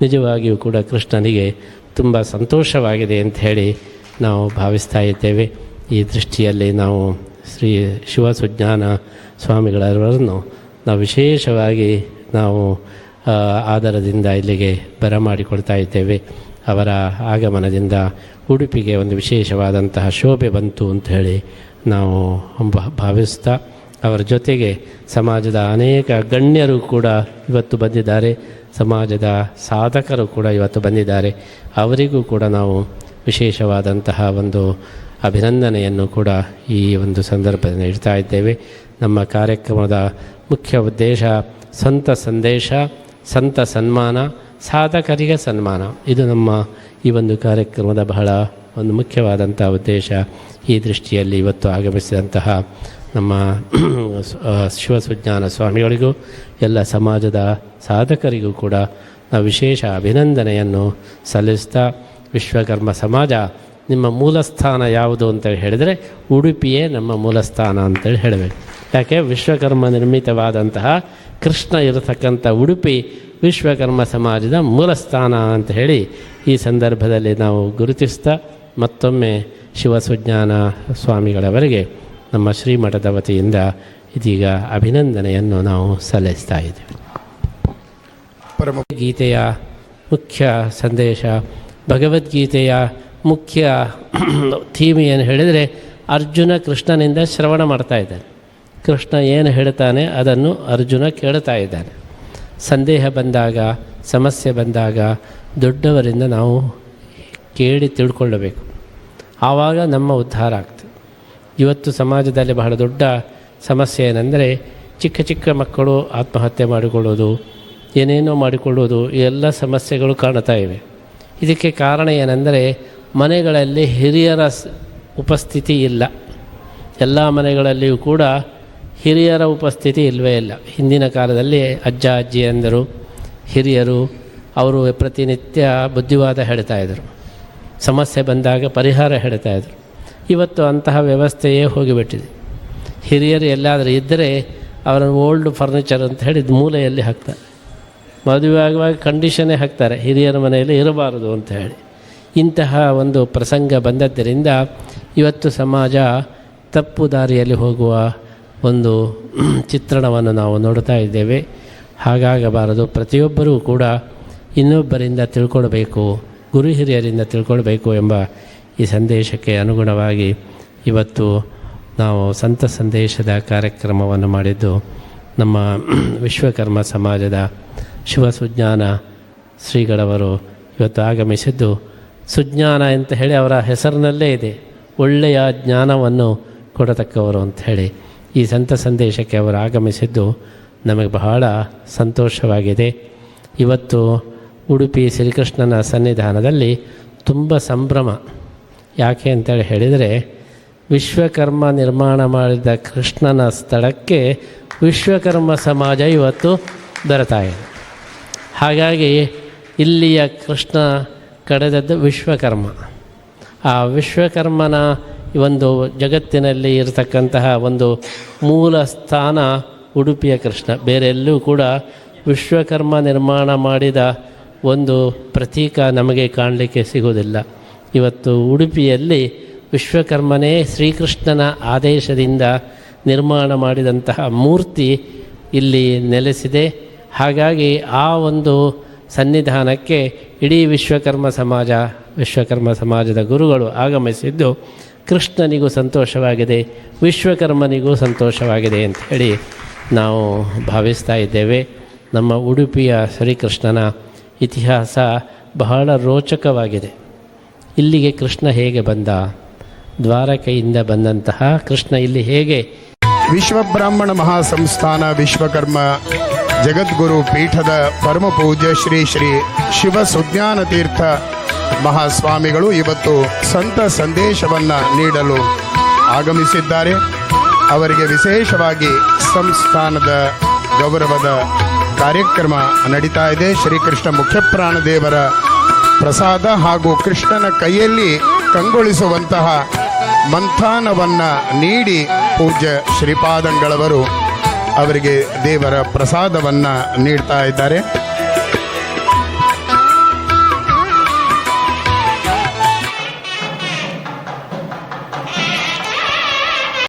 ನಿಜವಾಗಿಯೂ ಕೂಡ ಕೃಷ್ಣನಿಗೆ ತುಂಬ ಸಂತೋಷವಾಗಿದೆ ಅಂತ ಹೇಳಿ ನಾವು ಭಾವಿಸ್ತಾ ಇದ್ದೇವೆ. ಈ ದೃಷ್ಟಿಯಲ್ಲಿ ನಾವು ಶ್ರೀ ಶಿವಸುಜ್ಞಾನ ಸ್ವಾಮಿಗಳವರನ್ನು ನಾವು ವಿಶೇಷವಾಗಿ ನಾವು ಆಧಾರದಿಂದ ಇಲ್ಲಿಗೆ ಬರಮಾಡಿಕೊಳ್ತಾ ಇದ್ದೇವೆ. ಅವರ ಆಗಮನದಿಂದ ಉಡುಪಿಗೆ ಒಂದು ವಿಶೇಷವಾದಂತಹ ಶೋಭೆ ಬಂತು ಅಂತ ಹೇಳಿ ನಾವು ಭಾವಿಸ್ತಾ ಅವರ ಜೊತೆಗೆ ಸಮಾಜದ ಅನೇಕ ಗಣ್ಯರು ಕೂಡ ಇವತ್ತು ಬಂದಿದ್ದಾರೆ. ಸಮಾಜದ ಸಾಧಕರು ಕೂಡ ಇವತ್ತು ಬಂದಿದ್ದಾರೆ. ಅವರಿಗೂ ಕೂಡ ನಾವು ವಿಶೇಷವಾದಂತಹ ಒಂದು ಅಭಿನಂದನೆಯನ್ನು ಕೂಡ ಈ ಒಂದು ಸಂದರ್ಭದಲ್ಲಿ ಇಡ್ತಾ ಇದ್ದೇವೆ. ನಮ್ಮ ಕಾರ್ಯಕ್ರಮದ ಮುಖ್ಯ ಉದ್ದೇಶ ಸಂತ ಸಂದೇಶ, ಸಂತ ಸನ್ಮಾನ, ಸಾಧಕರಿಗೆ ಸನ್ಮಾನ. ಇದು ನಮ್ಮ ಈ ಒಂದು ಕಾರ್ಯಕ್ರಮದ ಬಹಳ ಒಂದು ಮುಖ್ಯವಾದಂಥ ಉದ್ದೇಶ. ಈ ದೃಷ್ಟಿಯಲ್ಲಿ ಇವತ್ತು ಆಗಮಿಸಿದಂತಹ ನಮ್ಮ ಶಿವಸುಜ್ಞಾನ ಸ್ವಾಮಿಗಳಿಗೂ, ಎಲ್ಲ ಸಮಾಜದ ಸಾಧಕರಿಗೂ ಕೂಡ ನಾವು ವಿಶೇಷ ಅಭಿನಂದನೆಯನ್ನು ಸಲ್ಲಿಸ್ತಾ, ವಿಶ್ವಕರ್ಮ ಸಮಾಜ ನಿಮ್ಮ ಮೂಲಸ್ಥಾನ ಯಾವುದು ಅಂತೇಳಿ ಹೇಳಿದರೆ, ಉಡುಪಿಯೇ ನಮ್ಮ ಮೂಲಸ್ಥಾನ ಅಂತೇಳಿ ಹೇಳಬೇಕು. ಯಾಕೆ? ವಿಶ್ವಕರ್ಮ ನಿರ್ಮಿತವಾದಂತಹ ಕೃಷ್ಣ ಇರತಕ್ಕಂಥ ಉಡುಪಿ ವಿಶ್ವಕರ್ಮ ಸಮಾಜದ ಮೂಲಸ್ಥಾನ ಅಂತ ಹೇಳಿ ಈ ಸಂದರ್ಭದಲ್ಲಿ ನಾವು ಗುರುತಿಸ್ತಾ, ಮತ್ತೊಮ್ಮೆ ಶಿವಸುಜ್ಞಾನ ಸ್ವಾಮಿಗಳವರಿಗೆ ನಮ್ಮ ಶ್ರೀಮಠದ ವತಿಯಿಂದ ಇದೀಗ ಅಭಿನಂದನೆಯನ್ನು ನಾವು ಸಲ್ಲಿಸ್ತಾ ಇದ್ದೇವೆ. ಪರಮ ಗೀತೆಯ ಮುಖ್ಯ ಸಂದೇಶ ಭಗವದ್ಗೀತೆಯ ಮುಖ್ಯ ಥೀಮ್ ಏನು ಹೇಳಿದರೆ ಅರ್ಜುನ ಕೃಷ್ಣನಿಂದ ಶ್ರವಣ ಮಾಡ್ತಾ ಇದ್ದಾನೆ. ಕೃಷ್ಣ ಏನು ಹೇಳ್ತಾನೆ ಅದನ್ನು ಅರ್ಜುನ ಕೇಳ್ತಾ ಇದ್ದಾನೆ. ಸಂದೇಹ ಬಂದಾಗ ಸಮಸ್ಯೆ ಬಂದಾಗ ದೊಡ್ಡವರಿಂದ ನಾವು ಕೇಳಿ ತಿಳ್ಕೊಳ್ಳಬೇಕು. ಆವಾಗ ನಮ್ಮ ಉದ್ಧಾರ ಆಗ್ತದೆ. ಇವತ್ತು ಸಮಾಜದಲ್ಲಿ ಬಹಳ ದೊಡ್ಡ ಸಮಸ್ಯೆ ಏನೆಂದರೆ ಚಿಕ್ಕ ಚಿಕ್ಕ ಮಕ್ಕಳು ಆತ್ಮಹತ್ಯೆ ಮಾಡಿಕೊಳ್ಳೋದು, ಏನೇನೋ ಮಾಡಿಕೊಳ್ಳೋದು, ಎಲ್ಲ ಸಮಸ್ಯೆಗಳು ಕಾಣ್ತಾ ಇವೆ. ಇದಕ್ಕೆ ಕಾರಣ ಏನೆಂದರೆ ಮನೆಗಳಲ್ಲಿ ಹಿರಿಯರ ಉಪಸ್ಥಿತಿ ಇಲ್ಲ. ಎಲ್ಲ ಮನೆಗಳಲ್ಲಿಯೂ ಕೂಡ ಹಿರಿಯರ ಉಪಸ್ಥಿತಿ ಇಲ್ಲವೇ ಇಲ್ಲ. ಹಿಂದಿನ ಕಾಲದಲ್ಲಿ ಅಜ್ಜ ಅಜ್ಜಿಯಂದರು ಹಿರಿಯರು ಅವರು ಪ್ರತಿನಿತ್ಯ ಬುದ್ಧಿವಾದ ಹೇಳ್ತಾ ಇದ್ದರು. ಸಮಸ್ಯೆ ಬಂದಾಗ ಪರಿಹಾರ ಹೇಳ್ತಾ ಇದ್ರು ಇವತ್ತು ಅಂತಹ ವ್ಯವಸ್ಥೆಯೇ ಹೋಗಿಬಿಟ್ಟಿದೆ. ಹಿರಿಯರು ಎಲ್ಲಾದರೂ ಇದ್ದರೆ ಅವರನ್ನು ಓಲ್ಡ್ ಫರ್ನಿಚರ್ ಅಂತ ಹೇಳಿ ಮೂಲೆಯಲ್ಲಿ ಹಾಕ್ತಾರೆ. ಮದುವೆ ಆಗುವಾಗ ಕಂಡೀಷನ್ನೇ ಹಾಕ್ತಾರೆ, ಹಿರಿಯರ ಮನೆಯಲ್ಲಿ ಇರಬಾರದು ಅಂತ ಹೇಳಿ. ಇಂತಹ ಒಂದು ಪ್ರಸಂಗ ಬಂದದ್ದರಿಂದ ಇವತ್ತು ಸಮಾಜ ತಪ್ಪು ದಾರಿಯಲ್ಲಿ ಹೋಗುವ ಒಂದು ಚಿತ್ರಣವನ್ನು ನಾವು ನೋಡ್ತಾ ಇದ್ದೇವೆ. ಹಾಗಾಗಬಾರದು, ಪ್ರತಿಯೊಬ್ಬರೂ ಕೂಡ ಇನ್ನೊಬ್ಬರಿಂದ ತಿಳ್ಕೊಳ್ಬೇಕು, ಗುರು ಹಿರಿಯರಿಂದ ತಿಳ್ಕೊಳ್ಬೇಕು ಎಂಬ ಈ ಸಂದೇಶಕ್ಕೆ ಅನುಗುಣವಾಗಿ ಇವತ್ತು ನಾವು ಸಂತ ಸಂದೇಶದ ಕಾರ್ಯಕ್ರಮವನ್ನು ಮಾಡಿದ್ದು ನಮ್ಮ ವಿಶ್ವಕರ್ಮ ಸಮಾಜದ ಶಿವ ಸುಜ್ಞಾನ ಶ್ರೀಗಳವರು ಇವತ್ತು ಆಗಮಿಸಿದ್ದು. ಸುಜ್ಞಾನ ಅಂತ ಹೇಳಿ ಅವರ ಹೆಸರಿನಲ್ಲೇ ಇದೆ. ಒಳ್ಳೆಯ ಜ್ಞಾನವನ್ನು ಕೊಡತಕ್ಕವರು ಅಂತ ಹೇಳಿ ಈ ಸಂತ ಸಂದೇಶಕ್ಕೆ ಅವರು ಆಗಮಿಸಿದ್ದು. ನಮಗೆ ಬಹಳ ಸಂತೋಷವಾಗಿದೆ. ಇವತ್ತು ಉಡುಪಿ ಶ್ರೀಕೃಷ್ಣನ ಸನ್ನಿಧಾನದಲ್ಲಿ ತುಂಬ ಸಂಭ್ರಮ. ಯಾಕೆ ಅಂತೇಳಿ ಹೇಳಿದರೆ, ವಿಶ್ವಕರ್ಮ ನಿರ್ಮಾಣ ಮಾಡಿದ ಕೃಷ್ಣನ ಸ್ಥಳಕ್ಕೆ ವಿಶ್ವಕರ್ಮ ಸಮಾಜ ಇವತ್ತು ಬರ್ತಾ ಇದೆ. ಹಾಗಾಗಿ ಇಲ್ಲಿಯ ಕೃಷ್ಣ ಕಡೆದದ್ದು ವಿಶ್ವಕರ್ಮ. ಆ ವಿಶ್ವಕರ್ಮನ ಒಂದು ಜಗತ್ತಿನಲ್ಲಿ ಇರತಕ್ಕಂತಹ ಒಂದು ಮೂಲ ಸ್ಥಾನ ಉಡುಪಿಯ ಕೃಷ್ಣ. ಬೇರೆ ಎಲ್ಲೂ ಕೂಡ ವಿಶ್ವಕರ್ಮ ನಿರ್ಮಾಣ ಮಾಡಿದ ಒಂದು ಪ್ರತೀಕ ನಮಗೆ ಕಾಣಲಿಕ್ಕೆ ಸಿಗೋದಿಲ್ಲ ಇವತ್ತು ಉಡುಪಿಯಲ್ಲಿ ವಿಶ್ವಕರ್ಮನೇ ಶ್ರೀಕೃಷ್ಣನ ಆದೇಶದಿಂದ ನಿರ್ಮಾಣ ಮಾಡಿದಂತಹ ಮೂರ್ತಿ ಇಲ್ಲಿ ನೆಲೆಸಿದೆ. ಹಾಗಾಗಿ ಆ ಒಂದು ಸನ್ನಿಧಾನಕ್ಕೆ ಇಡೀ ವಿಶ್ವಕರ್ಮ ಸಮಾಜ, ವಿಶ್ವಕರ್ಮ ಸಮಾಜದ ಗುರುಗಳು ಆಗಮಿಸಿದ್ದು ಕೃಷ್ಣನಿಗೂ ಸಂತೋಷವಾಗಿದೆ, ವಿಶ್ವಕರ್ಮನಿಗೂ ಸಂತೋಷವಾಗಿದೆ ಅಂತ ಹೇಳಿ ನಾವು ಭಾವಿಸ್ತಾ ಇದ್ದೇವೆ. ನಮ್ಮ ಉಡುಪಿಯ ಶ್ರೀಕೃಷ್ಣನ ಇತಿಹಾಸ ಬಹಳ ರೋಚಕವಾಗಿದೆ. ಇಲ್ಲಿಗೆ ಕೃಷ್ಣ ಹೇಗೆ ಬಂದ? ದ್ವಾರಕೆಯಿಂದ ಬಂದಂತಹ ಕೃಷ್ಣ ಇಲ್ಲಿ ಹೇಗೆ? ವಿಶ್ವಬ್ರಾಹ್ಮಣ ಮಹಾಸಂಸ್ಥಾನ ವಿಶ್ವಕರ್ಮ ಜಗದ್ಗುರು ಪೀಠದ ಪರಮ ಪೂಜ್ಯ ಶ್ರೀ ಶ್ರೀ ಶಿವ ಸುಜ್ಞಾನ ತೀರ್ಥ ಮಹಾಸ್ವಾಮಿಗಳು ಇವತ್ತು ಸಂತ ಸಂದೇಶವನ್ನ ನೀಡಲು ಆಗಮಿಸಿದ್ದಾರೆ. ಅವರಿಗೆ ವಿಶೇಷವಾಗಿ ಸಂಸ್ಥಾನದ ಗೌರವದ ಕಾರ್ಯಕ್ರಮ ನಡೀತಾ ಇದೆ. ಶ್ರೀಕೃಷ್ಣ ಮುಖ್ಯಪ್ರಾಣ ದೇವರ ಪ್ರಸಾದ ಹಾಗೂ ಕೃಷ್ಣನ ಕೈಯಲ್ಲಿ ಕಂಗೊಳಿಸುವಂತಹ ಮಂಥಾನವನ್ನು ನೀಡಿ ಪೂಜ್ಯ ಶ್ರೀಪಾದಂಗಳವರು ಅವರಿಗೆ ದೇವರ ಪ್ರಸಾದವನ್ನು ನೀಡ್ತಾ ಇದ್ದಾರೆ.